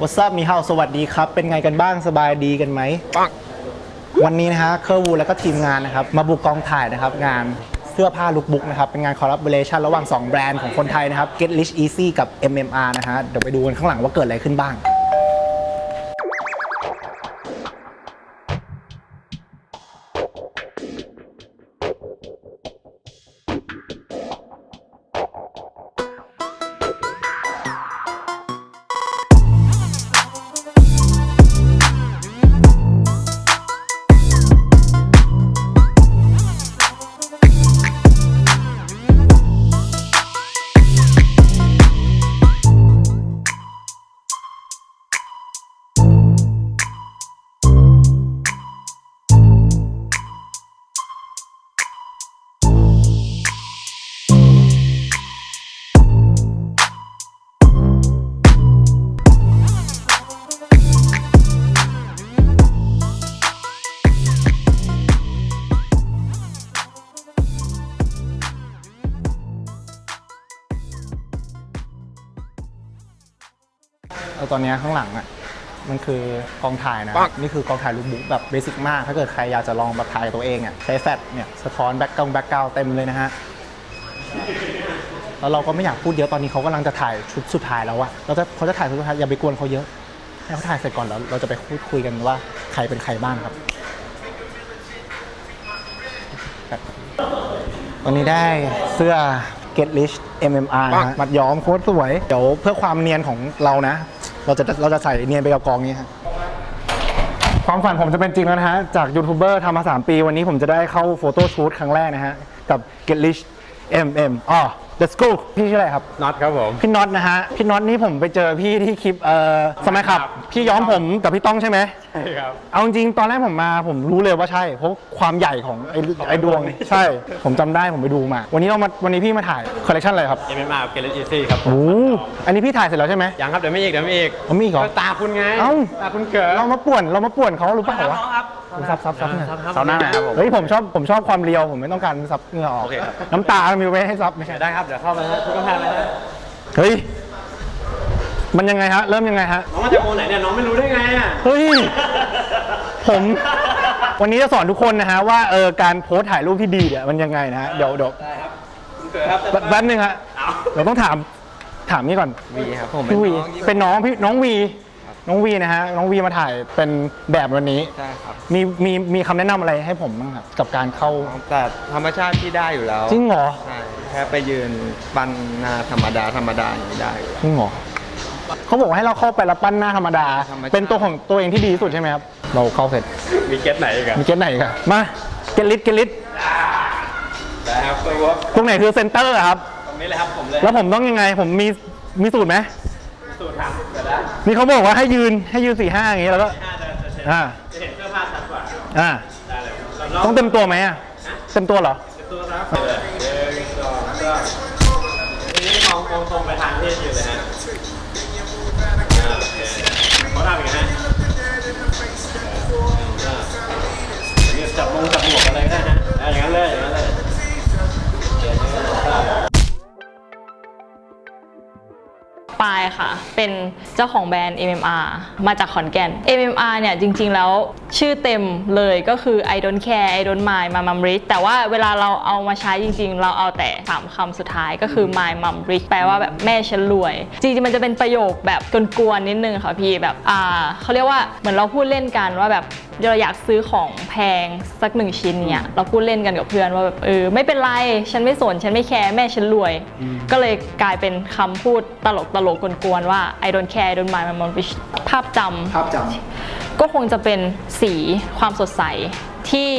What's up มีเฮาสวัสดีครับ เป็นไงกันบ้างสบายดีกันไหม วันนี้นะฮะเคอร์วูแล้วก็ทีมงานนะครับ มาบุกกองถ่ายนะครับ งานเสื้อผ้าลุคบุ๊กนะครับ เป็นงานคอล l a b o r a t i o n ระหว่าง 2 แบรนด์ของคนไทยนะครับ Get Rich Easy กับ MMR นะฮะ เดี๋ยวไปดูกันข้างหลังว่าเกิดอะไรขึ้นบ้าง ตอนเนี้ยข้างหลังอะมันคือกองถ่ายนะ นี่คือกองถ่ายลุคบุ๊กแบบเบสิกมาก ถ้าเกิดใครอยากจะลองแบบถ่ายตัวเองอะใช้แฟลชเนี่ยสะท้อนแบ็กกราวด์แบ็กกราวด์เต็มเลยนะฮะแล้วเราก็ไม่อยากพูดเยอะตอนนี้เขากำลังจะถ่ายชุดสุดท้ายแล้วอะเราจะเขาจะถ่ายชุดสุดท้ายอย่าไปกวนเขาเยอะให้เขาถ่ายเสร็จก่อนแล้วเราจะไปพูดคุยกันว่าใครเป็นใครบ้างครับครับตอนนี้ได้เสื้อ Get Rich MMR นะฮะมัดย้อมโคตรสวย เดี๋ยวเพื่อความเนียนของเรานะ เราจะเราจะใส่เนียนไปกับกองนี้ฮะความฝันผมจะเป็นจริงแล้วนะฮะ จากยูทูบเบอร์ทำมา 3 ปี วันนี้ผมจะได้เข้าโฟโต้ชูตครั้งแรกนะฮะ กับ Get Rich MM อ๋อ Let's go พี่ชื่ออะไรครับ น็อตครับผม พี่น็อตนะฮะ พี่น็อตนี่ผมไปเจอพี่ที่คลิปเอ่อสมัยขับ พี่ย้อมผมกับพี่ต้องใช่ไหมใช่ ครับ เอาจริงๆตอนแรกผมมาผมรู้เลยว่าใช่ เพราะความใหญ่ของไอ้ไอ้ดวง ใช่ ผมจำได้ผมไปดูมา วันนี้เรามาวันนี้พี่มาถ่ายคอลเลคชันอะไรครับ MMR เกลิอีซี่ครับโอ้อันนี้พี่ถ่ายเสร็จแล้วใช่ไหม ยังครับเดี๋ยวไม่อีกเดี๋ยวไม่อีกอ๋อมีอีกเหรอตาคุณไงเอ้า ตาคุณเกิดเรามาป่วนเรามาป่วนเขาหรือเปล่าวะครับซับซับซับหน่อยเสาหน้าครับผม เฮ้ยผมชอบผมชอบความเรียวผมไม่ต้องการซับเหงื่อออกโอเคครับ น้ำตามีไว้ให้ซับไม่ใช่ได้ครับเดี๋ยวเข้ามาฮะทุกท่านเลยฮะ เฮ้ย มันยังไงฮะ เริ่มยังไงฮะ น้องมาจากโมไหนเนี่ยน้องไม่รู้ได้ไงอะ เฮ้ย ผม วันนี้จะสอนทุกคนนะฮะว่าเออการโพสต์ถ่ายรูปที่ดีเนี่ยมันยังไงนะฮะ เดี๋ยวเดี๋ยวได้ครับคุณเกิดครับแป๊บแป๊บนึงฮะ เอาเราต้องถาม ถามนี่ก่อน วีครับผมพี่วี เป็นน้องพี่น้องวี น้องวีนะฮะ น้องวีมาถ่ายเป็นแบบวันนี้ ใช่ครับมีมีมีคำแนะนำอะไรให้ผมบ้างครับกับการเข้า แต่ธรรมชาติที่ได้อยู่แล้วจริงเหรอ ใช่แค่ไปยืนปันหนาธรรมดาธรรมดาอย่างนี้ได้อยู่แล้วจริงเหรอ เขาบอกว่าให้เราเข้าไปแล้วปั้นหน้าธรรมดา ธรรมชาติ เป็นตัวของตัวเองที่ดีที่สุดใช่ไหมครับ เราเข้าเสร็จ มีเก็ตไหนอีกอะมีเกตไหนกันมา เกตลิสเกตลิสได้ครับตัววตรงไหนคือเซนเตอร์ครับ ตรงนี้เลยครับผมเลยแล้วผมต้องยังไง ผมมี มีสูตรไหม สูตรทางเกิดได้นี่เขาบอกว่าให้ยืน ให้ยืนสี่ห้าอย่างงี้แล้วก็ห้าจะจะเห็นอ่า จะเห็นเสื้อผ้าชัดกว่าอ่า ได้เลยเราต้องเต็มตัวไหมอะเต็มตัวเหรอ ตัวครับเลยหนึ่งสองสามทีนี้มองมองตรงไปทางที่อยู่เลย ปายค่ะ เป็นเจ้าของแบรนด์ MMR มาจากขอนแก่น MMR เนี่ยจริงๆแล้วชื่อเต็มเลยก็คือ I don't care I don't mind my mom rich แต่ว่าเวลาเราเอามาใช้จริงๆ เราเอาแต่ 3คำสุดท้ายก็คือ my mom rich แปลว่าแบบแม่ฉันรวย จริงๆ มันจะเป็นประโยคแบบกวนๆนิดนึงค่ะพี่แบบอ่าเขาเรียกว่าเหมือนเราพูดเล่นกันว่าแบบเราอยากซื้อของแพงสักหนึ่งชิ้นเนี่ยเราพูดเล่นกันกับเพื่อนว่าแบบเออไม่เป็นไร ฉันไม่สน ฉันไม่แคร์แม่ฉันรวย ก็เลยกลายเป็นคำพูดตลกตลกๆกวนๆว่า I don't care I don't mind my mom rich ภาพจำภาพจ ก็คงจะเป็นสีความสดใส ที่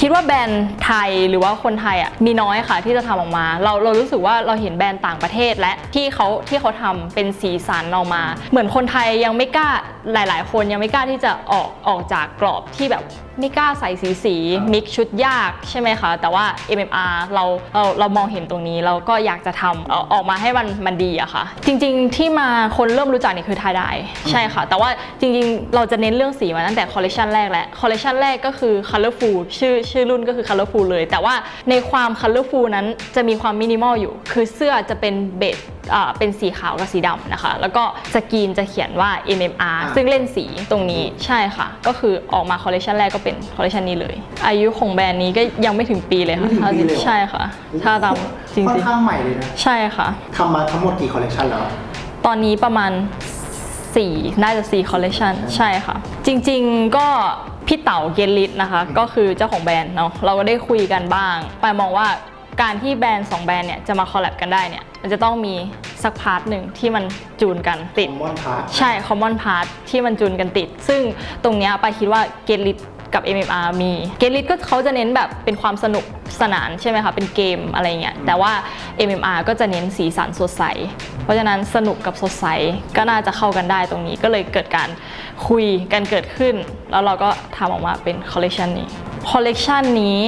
คิดว่าแบรนด์ไทยหรือว่าคนไทยอะมีน้อยค่ะที่จะทำออกมา เราเรารู้สึกว่าเราเห็นแบรนด์ต่างประเทศและที่เขาที่เขาทำเป็นสีสันออกมา เหมือนคนไทยยังไม่กล้าหลาย ๆ คนยังไม่กล้าที่จะออกออกจากกรอบที่แบบ ไม่กล้าใส่สีสีมิกชุดยากใช่ไหมคะแต่ว่า MMR เราเราเรามองเห็นตรงนี้เราก็อยากจะทำเอาออกมาให้มันมันดีอะค่ะ จริงๆที่มาคนเริ่มรู้จักเนี่ยคือทายไดใช่ค่ะ แต่ว่าจริงๆ เราจะเน้นเรื่องสีมาตั้งแต่คอลเลคชันแรกแล้วคอลเลคชันแรกก็คือ colorful ชื่อชื่อรุ่นก็คือ colorful เลย แต่ว่าในความ colorful นั้นจะมีความมินิมอลอยู่ คือเสื้อจะเป็นเบสอ่า เป็นสีขาวกับสีดำนะคะ แล้วก็สกรีนจะเขียนว่า MMR ซึ่งเล่นสีตรงนี้ใช่ค่ะ ก็คือออกมาคอลเลคชันแรกก็เป็นคอลเลคชันนี้เลย อายุของแบรนด์นี้ก็ยังไม่ถึงปีเลยค่ะไม่ถึงปีเลยเหรอใช่ค่ะ ถ้าตามจริค่อนงข้างใหม่เลยนะๆใช่ค่ะทำมาทั้งหมดกี่คอลเลกชันแล้ว ตอนนี้ประมาณ4น่าจะ4คอลเล t ชันใช่ค่ะ จริงๆก็พี่เต๋าเกลลิตนะคะ ก็คือเจ้าของแบรนด์เนาะเราก็ได้คุยกันบ้าง ไปายมองว่า การที่แบรนด์2แบรนด์เนี่ยจะมาคอลแลบกันได้เนี่ยมันจะต้องมีสักพาร์ทหนึ่งที่มันจูนกันติด Common part ใช่ common part ที่มันจูนกันติด ซึ่งตรงเนี้ยไปายคิดว่าเกลลิตกับ MMR มีเกลลิตก็เขาจะเน้นแบบเป็นความสนุกสนานใช่ไหมคะ เป็นเกมอะไรเงี้ย แต่ว่า MMR ก็จะเน้นสีสันสดใส เพราะฉะนั้นสนุกกับสดใสก็น่าจะเข้ากันได้ตรงนี้ ก็เลยเกิดการคุยกันเกิดขึ้น แล้วเราก็ทำออกมาเป็นคอลเลกชันนี้ คอลเลกชันนี้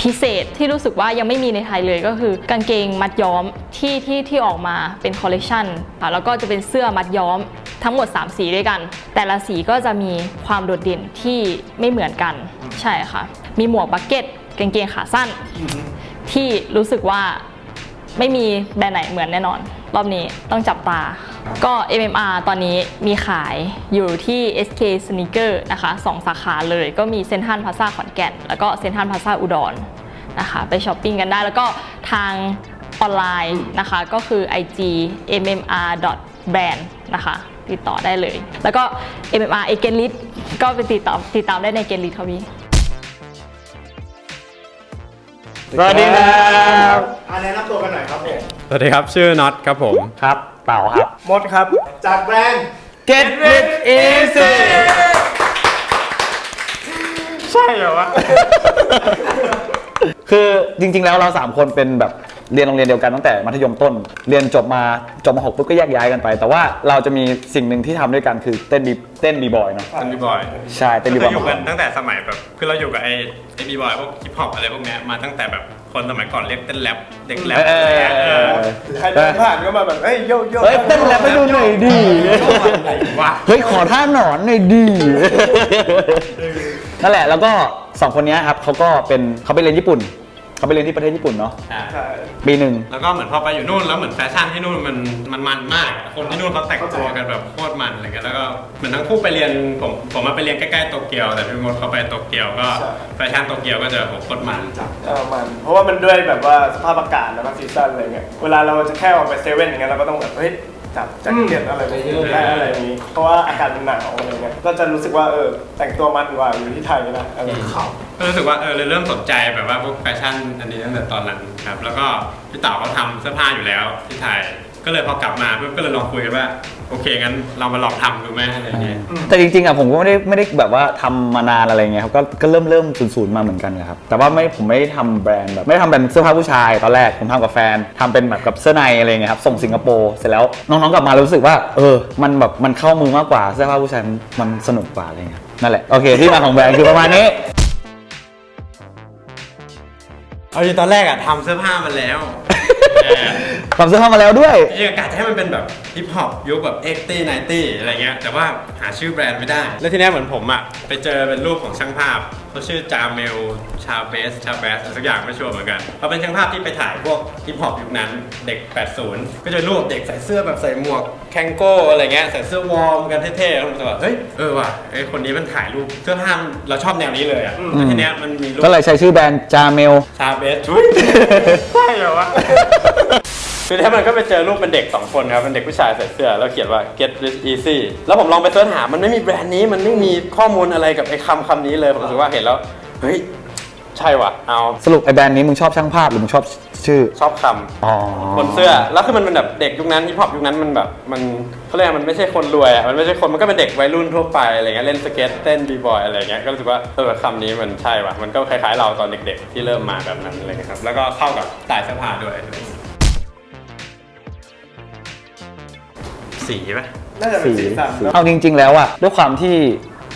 พิเศษที่รู้สึกว่ายังไม่มีในไทยเลยก็คือ กางเกงมัดย้อมที่ที่ที่ออกมาเป็นคอลเลกชันค่ะแล้วก็จะเป็นเสื้อมัดย้อมทั้งหมด 3 สีด้วยกัน แต่ละสีก็จะมีความโดดเด่นที่ไม่เหมือนกัน ใช่ค่ะ มีหมวกบักเก็ตกางเกงขาสั้น ที่รู้สึกว่าไม่มีแบรนด์ไหนเหมือนแน่นอน รอบนี้ต้องจับตา ก็ MMR ตอนนี้มีขายอยู่ที่ SK Sneaker นะคะสองสาขาเลยก็มีเซ็นทรัลพาซาขอนแก่น แล้วก็เซ็นทรัลพาซาอุดรนะคะไปช้อปปิ้งกันได้ แล้วก็ทางออนไลน์นะคะก็คือ IG mmr brand นะคะติดต่อได้เลย แล้วก็ mmr a g e n l i t ก็ไปติดต่อติดตามได้ในเกนลิทครับพี่สวัสดีครับ อันแนะนำตัวกันหน่อยครับผมส วัสดีครับ ชื่อน็อตครับผม ครับ เต่าครับ มดครับ จากแบรนด์ Get Rich Easy ใช่เหรอวะ คือจริง ๆ แล้วเรา 3 คนเป็นแบบเรียนโรงเรียนเดียวกันตั้งแต่มัธยมต้น เรียนจบมาจบมาหกปุ๊บก็แยกย้ายกันไป แต่ว่าเราจะมีสิ่งหนึ่งที่ทำด้วยกันคือเต้นบีเต้นบีบอยเนาะเป็นบีบอยใช่เต้นบีบคืออยอยู่กันตั้งแต่สมัยแบบ คือเราอยู่กับไอ้ไอ้บีบอยพวกฮิปฮอปอะไรพวกเนี้ยมาตั้งแต่แบบ คนสมัยก่อนเรียกเต้นแรปเด็กแรปเออะไรอเงี้ยเออใครเดินผ่านก็มาแบบเฮ้ยโยโย่เฮ้ยเต้นแล้วไปดูหน่อยดิวะเฮ้ยขอท่าหนอนหน่อยดินั่นแหละแล้วก็สองคนเนี้ยครับเขาก็เป็นเขาไปเรียนญี่ปุ่น เขาไปเรียนที่ประเทศญี่ปุ่นเนาะใช่ปีหนึ่ง แล้วก็เหมือนพอไปอยู่นู่นแล้วเหมือนแฟชั่นที่นู่นมันมันมันมากคนที่นู่นเขาแต่งตัวกันแบบโคตรมันอะไรเงี้ยแล้วก็เหมือนทั้งคู่ไปเรียนผมผมมาไปเรียนใกล้ๆโตเกียว แต่พี่มดเขาไปโตเกียวก็แฟชั่นโตเกียวก็จะโหโคตรมันเออมันเพราะว่ามันด้วยแบบว่าสภาพอากาศแล้วก็ซีซั่นอะไรเงี้ยเวลาเราจะแค่ออกไปเซเว่นอย่างเงี้ยเราก็ต้องแบบเฮ้ยจับแจ็คเก็ตอะไรไปได้อะไรอย่างงี้เพราะว่าอากาศมันหนาวอะไรเงี้ยก็จะรู้สึกว่าเออแต่งตัวมันกว่าอยู่ที่ไทยนะเออ ก็รู้สึกว่าเออเลยเริ่มสนใจแบบว่าพวกแฟชั่นอันนี้ตั้งแต่ตอนนั้นครับ แล้วก็พี่เต๋าเขาทำเสื้อผ้าอยู่แล้วที่ไทย ก็เลยพอกลับมาเพื่อนก็เลยลองคุยกันว่า โอเคงั้นเรามาลองทำดูไหมอะไรอย่างเงี้ยแต่จริงๆอะผมก็ไม่ได้ไม่ได้แบบว่าทำมานานอะไรเงี้ยครับก็ก็เริ่มเริ่มศูนย์ๆมาเหมือนกันนะครับแต่ว่าไม่ผมไม่ได้ทำแบรนด์แบบไม่ได้ทำแบรนด์เสื้อผ้าผู้ชายตอนแรกผมทำกับแฟนทำเป็นแบบกับเสื้อในอะไรเงี้ยครับส่งสิงคโปร์เสร็จแล้วน้องๆกลับมารู้สึกว่าเออมันแบบมันเข้ามือมากกว่าเสื้อผ้าผู้ชายมันมันสนุกกว่าอะไรเงี้ยนั่นแหละโอเคที่มาของแบรนด์คือประมาณนี้ เอาจริงตอนแรกอะทำเสื้อผ้ามาแล้วเออทำเสื้อผ้ามาแล้วด้วยจริงๆกะจะให้มันเป็นแบบฮิปฮอปยุคแบบเอ็กตี้ไนตี้อะไรเงี้ยแต่ว่าหาชื่อแบรนด์ไม่ได้ แล้วทีเนี้ยเหมือนผมอะไปเจอเป็นรูปของช่างภาพ เขาชื่อจาเมล ชาเบส ชาเบสอะไรสักอย่างไม่ชัวร์เหมือนกันเขาเป็นช่างภาพที่ไปถ่ายพวกฮิปฮอปยุคนั้นเด็ก 80 ก็จะรูปเด็กใส่เสื้อแบบใส่หมวกแคนโก้อะไรเงี้ยใส่เสื้อวอร์มกันเท่ๆแล้วผมจะแบบเฮ้ยเออว่ะไอคนนี้มันถ่ายรูปเสื้อผ้ามันเราชอบแนวนี้เลยอะแล้วทีเนี้ยมันมีรูปก็เลยใช้ชื่อแบรนด์จาเมล ชาเบสชุยใช่เหรอวะ คือถ้ามันก็ไปเจอรูปเป็นเด็ก 2 คนครับเป็นเด็กผู้ชายใส่เสื้อ แล้วเขียนว่า get rich easy แล้วผมลองไปเสิร์ชหา มันไม่มีแบรนด์นี้มันไม่มีข้อมูลอะไรกับไอ้คำคำนี้เลยผมรู้สึกว่าเห็นแล้วเฮ้ยใช่ว่ะเอาสรุปไอ้แบรนด์นี้มึงชอบช่างภาพหรือมึงชอบชื่อ ชอบคอ๋อำบนเสื้อแล้วคือมันเป็นแบบเด็กยุคนั้นฮิปฮอปยุคนั้นมันแบบมันเขาเรียกว่ามันไม่ใช่คนรวยอะมันไม่ใช่คนมันก็เป็นเด็กวัยรุ่นทั่วไปอะไรเงี้ยเล่นสเก็ตเต้นบีบอยอะไรเงี้ยก็รู้สึกว่าเออคำนี้มันใช่ว่ะมันก็คล้ายๆเราตอนเด็กๆ ที่เริ่มมาแบบนั้นอะไรเงี้ยครับแล้วก็เข้ากับสไตล์เสื้อผ้าด้วย สีป่ะน่าจะเป็นสีสันเนอะเอาจริง ๆ แล้วอะด้วยความที่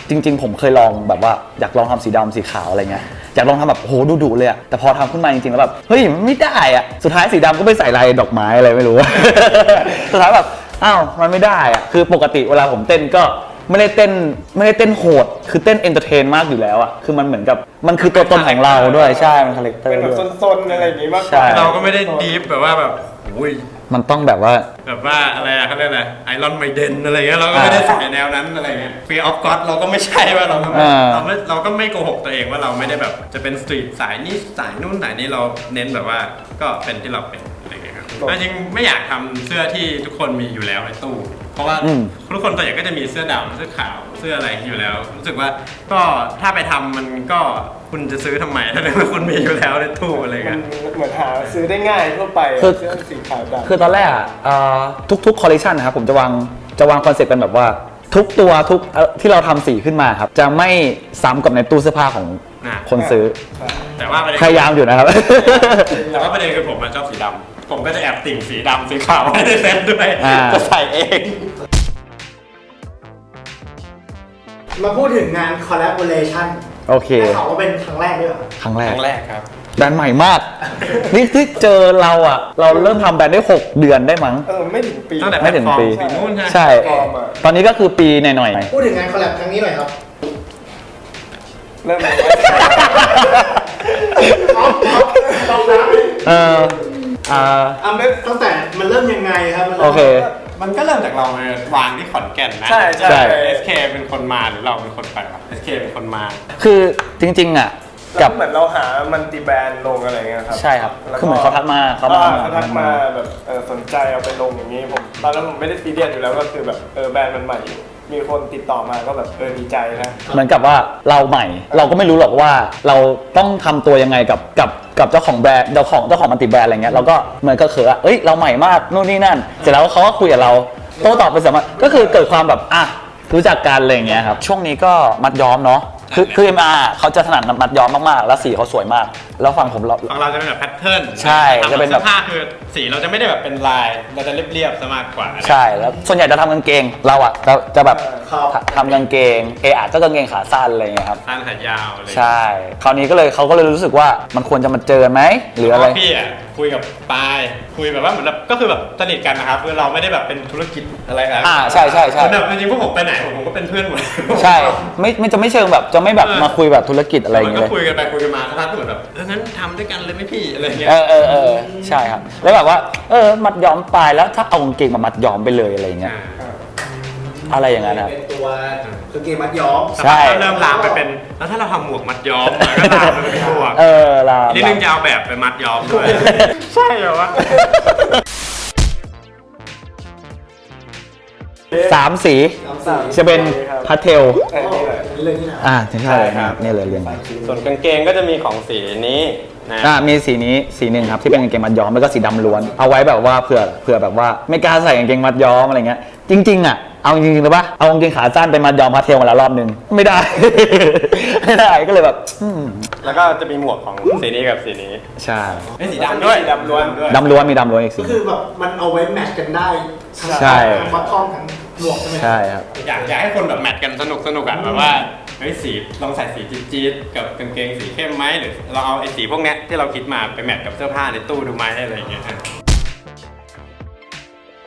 จริง ๆ ผมเคยลองแบบว่าอยากลองทำสีดำสีขาวอะไรเงี้ยอยากลองทำแบบโหดุดุๆเลยอะแต่พอทำขึ้นมาจริงๆแล้วแบบเฮ้ยมันไม่ได้อะสุดท้ายสีดำก็ไปใส่ลายดอกไม้อะไรไม่รู้ สุดท้ายแบบอ้าวมันไม่ได้อะคือปกติเวลาผมเต้นก็ไม่ได้เต้นไม่ได้เต้นโหด คือเต้นเอนเตอร์เทนมากอยู่แล้วอะคือมันเหมือนกับมันคือตัวตนของเราด้วยใช่มันคาแรคเตอเป็นร์แบบด้วย ซนๆอะไรอย่างงี้มากกใช่ว่าเราก็ไม่ได้ดีฟแบบว่าแบบโอ้ยมันต้องแบบว่า แบบว่าอะไรอะเขาเรียกอะไรไอรอนไมเดนอะไรเงี้ยเราก็ไม่ได้ใส่แนวนั้นอะไรเงี้ยฟีออฟก็อดเราก็ไม่ใช่ว่าเราก็ไม่อ่า เราไม่เราก็ไม่โกหกตัวเองว่าเราไม่ได้แบบจะเป็นสตรีทสายนี้สายนู่นสายนี้เราเน้นแบบว่าก็เป็นที่เราเป็นอะไรเงี้ยครับอะจริงไม่อยากทำเสื้อที่ทุกคนมีอยู่แล้วในตู้ เพราะว่าอืม ทุกคนตัวใหญ่ก็จะมีเสื้อดำเสื้อขาวเสื้ออะไรอยู่แล้ว รู้สึกว่าก็ถ้าไปทำมันก็ คุณจะซื้อทำไมถ้าในเมื่อคุณมีอยู่แล้วในตู้อะไรมัเงี้นย เหมือนหาซื้อได้ง่ายทั่วไปอะคือ เสื้อสีขาวดำคือตอนแรกอะเอ่อทุกๆคอลเลคชันนะครับผมจะวางจะวางคอนเซ็ปต์เป็นแบบว่า ทุกตัวทุกเอ่อที่เราทำสีขึ้นมาครับ จะไม่ซ้ำกับในตู้เสื้อผ้าของอะ คนซื้อแต่ว่าประเด็นพยายามอยู่นะครับ แต่ว่าประเด็นคือผมอะชอบสีดำผมก็จะแอบติ่งสีดำสีขาวให้ในเซ็ตด้วยอ่า จะใส่เอง มาพูดถึงงาน collaboration โอเค ได้ข่าวว่าเป็นครั้งแรกด้วยเหรอครั้งแรคก รั้งแรกครับ แบรนด์ใหม่มาก นี่ที่เจอเราอะ เราเริ่มทำแบรนด์ได้ 6 เดือนได้มั้ง เออไม่ถึงปี ตั้งแต่ไม่ถึงปีแพลตฟอร์มสีนู่นใช่ไหมใช่ฟอร์มอะ ตอนนี้ก็คือปีหน่อยพูดถึงงาน collab ครั้งนี้หน่อยครับเริ่มเลยต้องนะๆเอออ่าอะตั้งแต่มันเริ่มยังไงครับมันโอเค มันก็เริ่มจากเราไปวางที่ขอนแก่นนะใช่ใช่ใช่ SK เป็นคนมาหรือเราเป็นคนไปวะ SK เป็นคนมา คือจริง ๆ อะ กักับบ เหมือนเราหามันติแบรนด์ลงอะไรเงี้ยครับใช่ครับแล้วคือเหมือนเขาทักมาเขามาอ่เขาทักมาแบบเออสนใจเอาไปลงอย่างนี้ผมตอนนั้นผมไม่ได้ซีเรียสอยู่แล้วก็คือแบบเออแบรนด์มันใหม่อยู่ มีคนติดต่อมาก็แบบเออดีใจนะเหมือนกับว่าเราใหม่ เราก็ไม่รู้หรอกว่าเราต้องทำตัวยังไงกับกับกับเจ้าของแบรนด์เจ้าของเจ้าของมันติแบรนด์อะไรเงี้ยเราก็เหมือนก็เขือเอ้ยเราใหม่มากนู่นนี่นั่น เสร็จแล้วเขาก็คุยกับเราโต้ตอบไปสามารถก็คือเกิดความแบบอะรู้จักกันอะไรอย่างเงี้ยครับช่วงนี้ก็มัดย้อมเนาะ คือคือ MR เขาจะถนัดมัดย้อมมากๆ แล้วสีเขาสวยมาก แล้วฝั่งผมเรา ของเราจะเป็นแบบแพทเทิร์นใช่ทำจะเป็นแบบสื้อผ้าคือสีเราจะไม่ได้แบบเป็นลาย เราจะเรียบๆซะมากกว่า ใช่แล้วส่วนใหญ่จะทำกางเกงเราอะจะจะแบบครับ ทำทำกางเกงเออาก็กางเกงขาสั้นอะไรอย่างเงี้ยครับ สั้นขายาวอะไรใช่ คราวนี้ก็เลยเขาก็เลยรู้สึกว่ามันควรจะมาเจอกันไหมหรืออะไร เพาพี่อะคุยกับปายคุยแบบว่าเหมือนแบบก็คือแบบสนิทกันนะครับคือเราไม่ได้แบบเป็นธุรกิจอะไรนะอ่าใช่ใช่ใช่ เหมือนแบบจริงๆพวกผมไปไหนผมก็เป็นเพื่อนหมด ใช่ไม่ไม่จะไม่เชิงแบบจะไม่แบบเออมาคุยแบบธุรกิจอะไรอย่างมันเงี้ก็ยเลยคุยกันไปคุยกันมาสักพักก็เหมือนแบบเอองั้นทำด้วยกันเลยไหมพี่อะไรเงี้ย เออเออเออใช่ครับ แล้วแบบว่า เออ มัดย้อมปลายแล้วถ้าเอากางเกงมามัดย้อมไปเลยอะไรอย่างเงี้ย อะไรอย่างเงี้ยครับ เป็นตัวคือเกมมัดย้อม ใช่ก็เริ่มลามไปเป็น แล้วถ้าเราทำหมวกมัดย้อมมันก็ลามไปเป็นหมวกเออลาอีกนิดนึงจะเอาแบบไปมัดย้อมด้วย ใช่เหรอวะ สามสีสามจะเป็นครับพาสเทล เออ นี่แหละนี่เลยที่ไหนอ่าใช่ใช่เลยใช่ครับนี่เลยเรียงส่วนกางเกงก็จะมีของสีนี้นะอ่ามีสีนี้สีหนึ่งครับที่เป็นกางเกงมัดย้อมแล้วก็สีดำล้วน เอาไว้แบบว่าเผื่อเผื่อแบบว่าไม่กล้าใส่กางเกงมัดย้อมอะไรเงี้ยจริง ๆ อะ เอาจริงๆเลยปะเอากางเกงขาสั้นไปมัดย้อมพาสเทลมาแล้วรอบนึงไม่ได้ ไม่ได้ก็เลยแบบอืมแล้วก็จะมีหมวกของสีนี้กับสีนี้ ใช่ไม่สีดำด้วยสีดำล้วนด้วย ดำล้วนมีดำล้วนอีกสี ก็คือแบบมันเอาไว้แมทช์กันได้ทั้งใช่ ทั้งฟัดทองทั้ง หมวกใช่ไหมใช่ครับ อยากอยากให้คนแบบแมทกันสนุกสนุกอะแบบว่าเฮ้ยสีลองใส่สีจี๊ดๆกับกางเกงสีเข้มไหมหรือเราเอาไอ้สีพวกเนี้ยที่เราคิดมาไปแมทกับเสื้อผ้าในตู้ดูไหมอะไรอย่างเงี้ย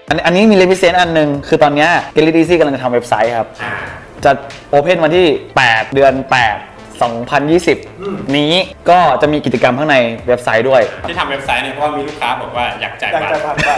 อันนี้อันนี้มีเลพิเซนต์อันหนึ่งคือตอนเนี้เกลิดีซี่กำลังจะทำเว็บไซต์ครับ อ่า จะโอเพนวันที่ 8 เดือน 8 2020 นี้ก็จะมีกิจกรรมข้างในเว็บไซต์ด้วย ที่ทำเว็บไซต์เนี่ยเพราะว่ามีลูกค้าบอกว่าอยากจ่ายอยากบัตจ่าย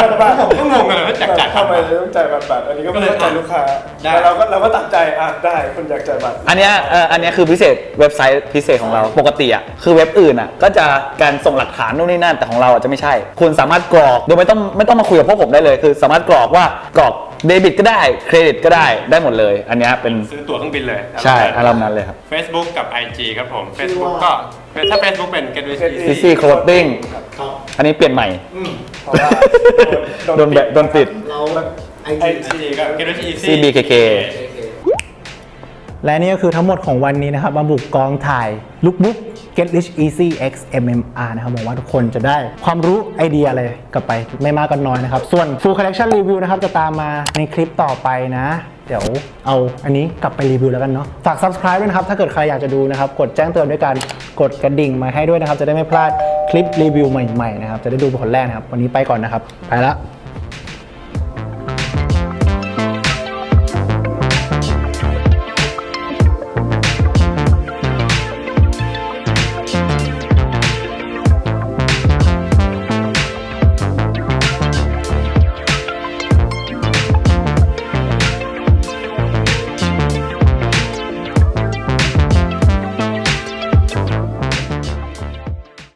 รบัตรบัตรผมก็งงเลยว่าอยากจ่ายทำไมบัตรต้องจ่ายบัตรบัตรอันนี้ก็ไม่ก็เลยเข้าใจลูกค้าได้ แต่เราก็เราก็ตัดใจอะได้คุณอยากจ่ายบัตร อันเนี้ยเอ่ออันเนี้ยคือพิเศษเว็บไซต์พิเศษของเราปกติอะคือเว็บอื่นอะก็จะการส่งหลักฐานนู่นนี่นั่นแต่ของเราอะจะไม่ใช่ คุณสามารถกรอกโดยไม่ต้องไม่ต้องมาคุยกับพวกผมได้เลย คือสามารถกรอกว่ากรอกเดบิตก็ได้เครดิตก็ได้ได้หมดเลย อันเนี้ยเป็นซื้อตั๋วเครื่องบินเลยใช่อารมณ์นั้นเลยครับ Facebook กับ IG ครับผม Facebook ก็ถ้า Facebook เป็น Get Rich Easy CC Clothing ครับอันนี้เปลี่ยนใหม่ อืมเพราะว่าโดนแบบโดนปิด เราไอไอจีจี IG ก็ Get Rich Easy CBKK และนี่ก็คือทั้งหมดของวันนี้นะครับมาบุกกองถ่ายลุกบุ๊ก Get Rich Easy X MMR นะครับหวังว่าทุกคนจะได้ความรู้ไอเดียอะไรกลับไปไม่มากก็น้อยนะครับ ส่วน Full Collection Review นะครับ จะตามมาในคลิปต่อไปนะ เดี๋ยวเอาอันนี้กลับไปรีวิวแล้วกันเนาะฝาก Subscribe ด้วยนะครับ ถ้าเกิดใครอยากจะดูนะครับ กดแจ้งเตือนด้วยการกดกระดิ่งมาให้ด้วยนะครับ จะได้ไม่พลาดคลิปรีวิวใหม่ๆนะครับจะได้ดูเป็นคนแรกนะครับวันนี้ไปก่อนนะครับไปละ